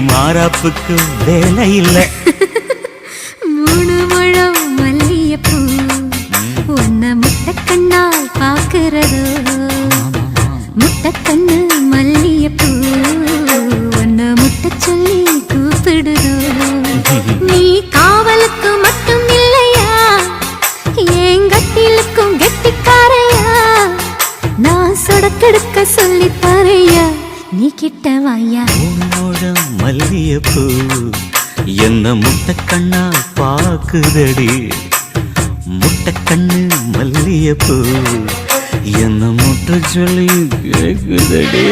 மாறாப்புக்கு வேலை இல்லை. மூணு முழம் மல்லியப்பூ. உன்னை முட்டைக்கண்ணால் பார்க்கிறதோ முட்டைக்கண்ணு மல்லியப்பூ. உன்னை முட்டை சொல்லி கூப்பிடுதோ? நீ காவலுக்கு மட்டும் இல்லையா? கெட்டிக்காரையா? நான் சொடக்கெடுக்க நீ கிட்ட வாயா உன்னோட மல்லியப்பூ என்ன முட்டை கண்ணா பாக்குதடி? முட்டை கண்ணு மல்லியப்பூ என்ன முட்டை சொல்லி கேக்குதடி?